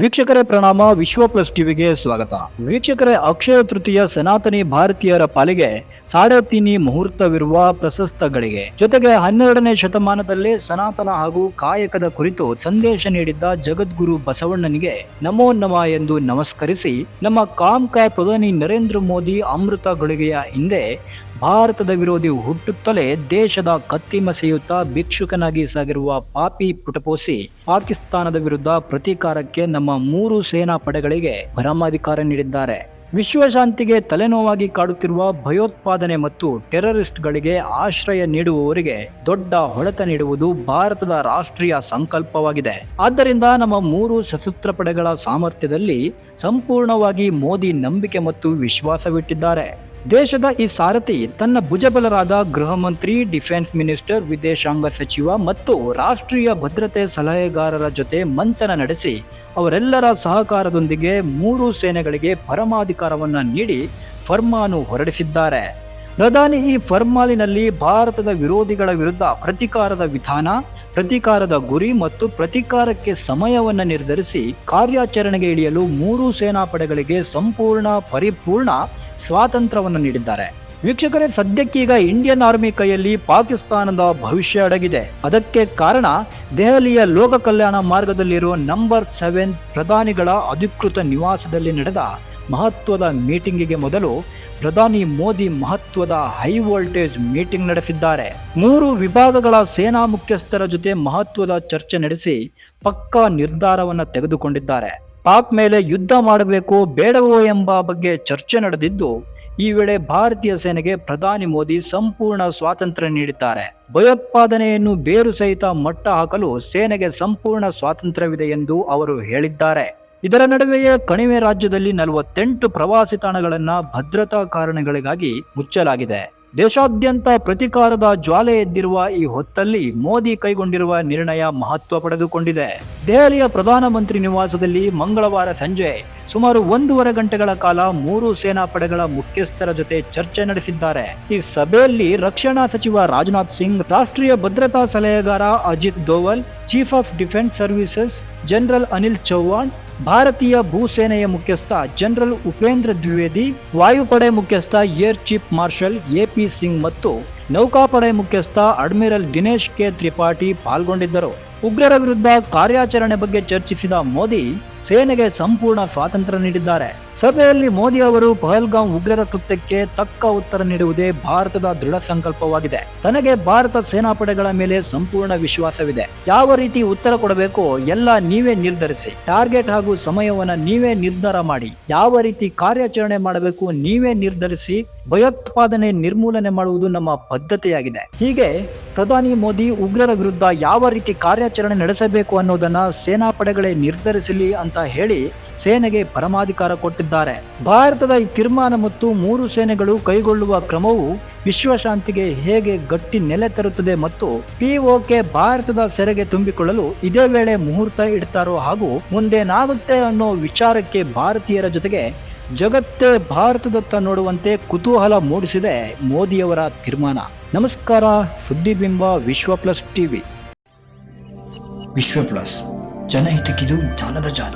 ವೀಕ್ಷಕರೇ ಪ್ರಣಾಮ, ವಿಶ್ವ ಪ್ಲಸ್ ಟಿವಿಗೆ ಸ್ವಾಗತ. ವೀಕ್ಷಕರೇ, ಅಕ್ಷಯ ತೃತೀಯ ಸನಾತನಿ ಭಾರತೀಯರ ಪಾಲಿಗೆ ಸಾಡೆ ತೀನಿ ಮುಹೂರ್ತವಿರುವ ಪ್ರಶಸ್ತ ಗಳಿಗೆ. ಜೊತೆಗೆ ಹನ್ನೆರಡನೇ ಶತಮಾನದಲ್ಲಿ ಸನಾತನ ಹಾಗೂ ಕಾಯಕದ ಕುರಿತು ಸಂದೇಶ ನೀಡಿದ್ದ ಜಗದ್ಗುರು ಬಸವಣ್ಣನಿಗೆ ನಮೋ ನಮ ಎಂದು ನಮಸ್ಕರಿಸಿ, ನಮ್ಮ ಕಾಮ್ಕಾಯ್ ಪ್ರಧಾನಿ ನರೇಂದ್ರ ಮೋದಿ ಅಮೃತ ಗಳಿಗೆಯ ಹಿಂದೆ ಭಾರತದ ವಿರೋಧಿ ಹುಟ್ಟುತ್ತಲೇ ದೇಶದ ಕತ್ತಿ ಮಸೆಯುತ್ತಾ ಭಿಕ್ಷುಕನಾಗಿ ಸಾಗಿರುವ ಪಾಪಿ ಪುಟಪೋಸಿ ಪಾಕಿಸ್ತಾನದ ವಿರುದ್ಧ ಪ್ರತೀಕಾರಕ್ಕೆ ನಮ್ಮ ಮೂರು ಸೇನಾ ಪಡೆಗಳಿಗೆ ಪರಮಾಧಿಕಾರ ನೀಡಿದ್ದಾರೆ. ವಿಶ್ವಶಾಂತಿಗೆ ತಲೆನೋವಾಗಿ ಕಾಡುತ್ತಿರುವ ಭಯೋತ್ಪಾದನೆ ಮತ್ತು ಟೆರರಿಸ್ಟ್ಗಳಿಗೆ ಆಶ್ರಯ ನೀಡುವವರಿಗೆ ದೊಡ್ಡ ಹೊಡೆತ ನೀಡುವುದು ಭಾರತದ ರಾಷ್ಟ್ರೀಯ ಸಂಕಲ್ಪವಾಗಿದೆ. ಆದ್ದರಿಂದ ನಮ್ಮ ಮೂರು ಸಶಸ್ತ್ರ ಪಡೆಗಳ ಸಾಮರ್ಥ್ಯದಲ್ಲಿ ಸಂಪೂರ್ಣವಾಗಿ ಮೋದಿ ನಂಬಿಕೆ ಮತ್ತು ವಿಶ್ವಾಸವಿಟ್ಟಿದ್ದಾರೆ. ದೇಶದ ಈ ಸಾರಥಿ ತನ್ನ ಭುಜಬಲರಾದ ಗೃಹ ಮಂತ್ರಿ ಡಿಫೆನ್ಸ್ ಮಿನಿಸ್ಟರ್, ವಿದೇಶಾಂಗ ಸಚಿವ ಮತ್ತು ರಾಷ್ಟ್ರೀಯ ಭದ್ರತೆ ಸಲಹೆಗಾರರ ಜೊತೆ ಮಂಥನ ನಡೆಸಿ ಅವರೆಲ್ಲರ ಸಹಕಾರದೊಂದಿಗೆ ಮೂರು ಸೇನೆಗಳಿಗೆ ಪರಮಾಧಿಕಾರವನ್ನು ನೀಡಿ ಫರ್ಮಾನು ಹೊರಡಿಸಿದ್ದಾರೆ. ಪ್ರಧಾನಿ ಈ ಫರ್ಮಾಲಿನಲ್ಲಿ ಭಾರತದ ವಿರೋಧಿಗಳ ವಿರುದ್ಧ ಪ್ರತಿಕಾರದ ವಿಧಾನ, ಪ್ರತಿಕಾರದ ಗುರಿ ಮತ್ತು ಪ್ರತಿಕಾರಕ್ಕೆ ಸಮಯವನ್ನು ನಿರ್ಧರಿಸಿ ಕಾರ್ಯಾಚರಣೆಗೆ ಇಳಿಯಲು ಮೂರು ಸೇನಾ ಪಡೆಗಳಿಗೆ ಸಂಪೂರ್ಣ ಪರಿಪೂರ್ಣ ಸ್ವಾತಂತ್ರ್ಯವನ್ನು ನೀಡಿದ್ದಾರೆ. ವೀಕ್ಷಕರೇ ಸದ್ಯಕ್ಕೀಗ ಇಂಡಿಯನ್ ಆರ್ಮಿ ಕೈಯಲ್ಲಿ ಪಾಕಿಸ್ತಾನದ ಭವಿಷ್ಯ ಅಡಗಿದೆ. ಅದಕ್ಕೆ ಕಾರಣ ದೆಹಲಿಯ ಲೋಕ ಕಲ್ಯಾಣ ಮಾರ್ಗದಲ್ಲಿರುವ ನಂಬರ್ ಸೆವೆನ್ ಪ್ರಧಾನಿಗಳ ಅಧಿಕೃತ ನಿವಾಸದಲ್ಲಿ ನಡೆದ ಮಹತ್ವದ ಮೀಟಿಂಗಿಗೆ ಮೊದಲು ಪ್ರಧಾನಿ ಮೋದಿ ಮಹತ್ವದ ಹೈ ವೋಲ್ಟೇಜ್ ಮೀಟಿಂಗ್ ನಡೆಸಿದ್ದಾರೆ. ಮೂರು ವಿಭಾಗಗಳ ಸೇನಾ ಮುಖ್ಯಸ್ಥರ ಜೊತೆ ಮಹತ್ವದ ಚರ್ಚೆ ನಡೆಸಿ ಪಕ್ಕಾ ನಿರ್ಧಾರವನ್ನು ತೆಗೆದುಕೊಂಡಿದ್ದಾರೆ. ಪಾಕ್ ಮೇಲೆ ಯುದ್ಧ ಮಾಡಬೇಕು ಬೇಡವೋ ಎಂಬ ಬಗ್ಗೆ ಚರ್ಚೆ ನಡೆದಿದ್ದು, ಈ ವೇಳೆ ಭಾರತೀಯ ಸೇನೆಗೆ ಪ್ರಧಾನಿ ಮೋದಿ ಸಂಪೂರ್ಣ ಸ್ವಾತಂತ್ರ್ಯ ನೀಡಿದ್ದಾರೆ. ಭಯೋತ್ಪಾದನೆಯನ್ನು ಬೇರು ಸಹಿತ ಮಟ್ಟ ಹಾಕಲು ಸೇನೆಗೆ ಸಂಪೂರ್ಣ ಸ್ವಾತಂತ್ರ್ಯವಿದೆ ಎಂದು ಅವರು ಹೇಳಿದ್ದಾರೆ. ಇದರ ನಡುವೆಯೇ ಕಣಿವೆ ರಾಜ್ಯದಲ್ಲಿ ನಲವತ್ತೆಂಟು ಪ್ರವಾಸಿ ತಾಣಗಳನ್ನು ಭದ್ರತಾ ಕಾರಣಗಳಿಗಾಗಿ ಮುಚ್ಚಲಾಗಿದೆ. ದೇಶಾದ್ಯಂತ ಪ್ರತಿಕಾರದ ಜ್ವಾಲೆ ಎದ್ದಿರುವ ಈ ಹೊತ್ತಲ್ಲಿ ಮೋದಿ ಕೈಗೊಂಡಿರುವ ನಿರ್ಣಯ ಮಹತ್ವ ಪಡೆದುಕೊಂಡಿದೆ. ದೆಹಲಿಯ ಪ್ರಧಾನಮಂತ್ರಿ ನಿವಾಸದಲ್ಲಿ ಮಂಗಳವಾರ ಸಂಜೆ ಸುಮಾರು ಒಂದೂವರೆ ಗಂಟೆಗಳ ಕಾಲ ಮೂರು ಸೇನಾ ಪಡೆಗಳ ಮುಖ್ಯಸ್ಥರ ಜೊತೆ ಚರ್ಚೆ ನಡೆಸಿದ್ದಾರೆ. ಈ ಸಭೆಯಲ್ಲಿ ರಕ್ಷಣಾ ಸಚಿವ ರಾಜನಾಥ್ ಸಿಂಗ್, ರಾಷ್ಟ್ರೀಯ ಭದ್ರತಾ ಸಲಹೆಗಾರ Ajit Doval, chief of defence services general Anil Chauhan ಭಾರತೀಯ ಭೂಸೇನೆಯ ಮುಖ್ಯಸ್ಥ ಜನರಲ್ ಉಪೇಂದ್ರ ದ್ವಿವೇದಿ ವಾಯುಪಡೆ ಮುಖ್ಯಸ್ಥ air chief marshal A P Singh ಮತ್ತು ನೌಕಾಪಡೆ ಮುಖ್ಯಸ್ಥ ಅಡ್ಮಿರಲ್ ದಿನೇಶ್ ಕೆ ತ್ರಿಪಾಠಿ ಪಾಲ್ಗೊಂಡಿದ್ದರು. ಉಗ್ರರ ವಿರುದ್ಧ ಕಾರ್ಯಾಚರಣೆ ಬಗ್ಗೆ ಚರ್ಚಿಸಿದ ಮೋದಿ ಸೇನೆಗೆ ಸಂಪೂರ್ಣ ಸ್ವಾತಂತ್ರ್ಯ ನೀಡಿದ್ದಾರೆ. ಸಭೆಯಲ್ಲಿ ಮೋದಿ ಅವರು ಪಹಲ್ಗಾಂ ಉಗ್ರರ ಕೃತ್ಯಕ್ಕೆ ತಕ್ಕ ಉತ್ತರ ನೀಡುವುದೇ ಭಾರತದ ದೃಢ ಸಂಕಲ್ಪವಾಗಿದೆ. ತನಗೆ ಭಾರತ ಸೇನಾಪಡೆಗಳ ಮೇಲೆ ಸಂಪೂರ್ಣ ವಿಶ್ವಾಸವಿದೆ. ಯಾವ ರೀತಿ ಉತ್ತರ ಕೊಡಬೇಕು ಎಲ್ಲ ನೀವೇ ನಿರ್ಧರಿಸಿ. ಟಾರ್ಗೆಟ್ ಹಾಗೂ ಸಮಯವನ್ನ ನೀವೇ ನಿರ್ಧಾರ ಮಾಡಿ. ಯಾವ ರೀತಿ ಕಾರ್ಯಾಚರಣೆ ಮಾಡಬೇಕು ನೀವೇ ನಿರ್ಧರಿಸಿ. ಭಯೋತ್ಪಾದನೆ ನಿರ್ಮೂಲನೆ ಮಾಡುವುದು ನಮ್ಮ ಬದ್ಧತೆಯಾಗಿದೆ ಹೀಗೆ ಪ್ರಧಾನಿ ಮೋದಿ ಉಗ್ರರ ವಿರುದ್ಧ ಯಾವ ರೀತಿ ಕಾರ್ಯಾಚರಣೆ ನಡೆಸಬೇಕು ಅನ್ನೋದನ್ನ ಸೇನಾಪಡೆಗಳೇ ನಿರ್ಧರಿಸಲಿ ಅಂತ ಹೇಳಿ ಸೇನೆಗೆ ಪರಮಾಧಿಕಾರ ಕೊಟ್ಟಿದ್ದಾರೆ. ಭಾರತದ ಈ ತೀರ್ಮಾನ ಮತ್ತು ಮೂರು ಸೇನೆಗಳು ಕೈಗೊಳ್ಳುವ ಕ್ರಮವು ವಿಶ್ವಶಾಂತಿಗೆ ಹೇಗೆ ಗಟ್ಟಿ ನೆಲೆ ತರುತ್ತದೆ ಮತ್ತು ಪಿಒಕೆ ಭಾರತದ ಸೆರೆಗೆ ತುಂಬಿಕೊಳ್ಳಲು ಇದೇ ವೇಳೆ ಮುಹೂರ್ತ ಇಡ್ತಾರೋ ಹಾಗೂ ಮುಂದೇನಾಗುತ್ತೆ ಅನ್ನೋ ವಿಚಾರಕ್ಕೆ ಭಾರತೀಯರ ಜೊತೆಗೆ ಜಗತ್ತೇ ಭಾರತದತ್ತ ನೋಡುವಂತೆ ಕುತೂಹಲ ಮೂಡಿಸಿದೆ ಮೋದಿಯವರ ತೀರ್ಮಾನ. ನಮಸ್ಕಾರ, ಸುದ್ದಿಬಿಂಬ Vishwa plus TV. Vishwa plus, ಜನಹಿತಕ್ಕಿದು ಜಾಲದ ಜಾಲ.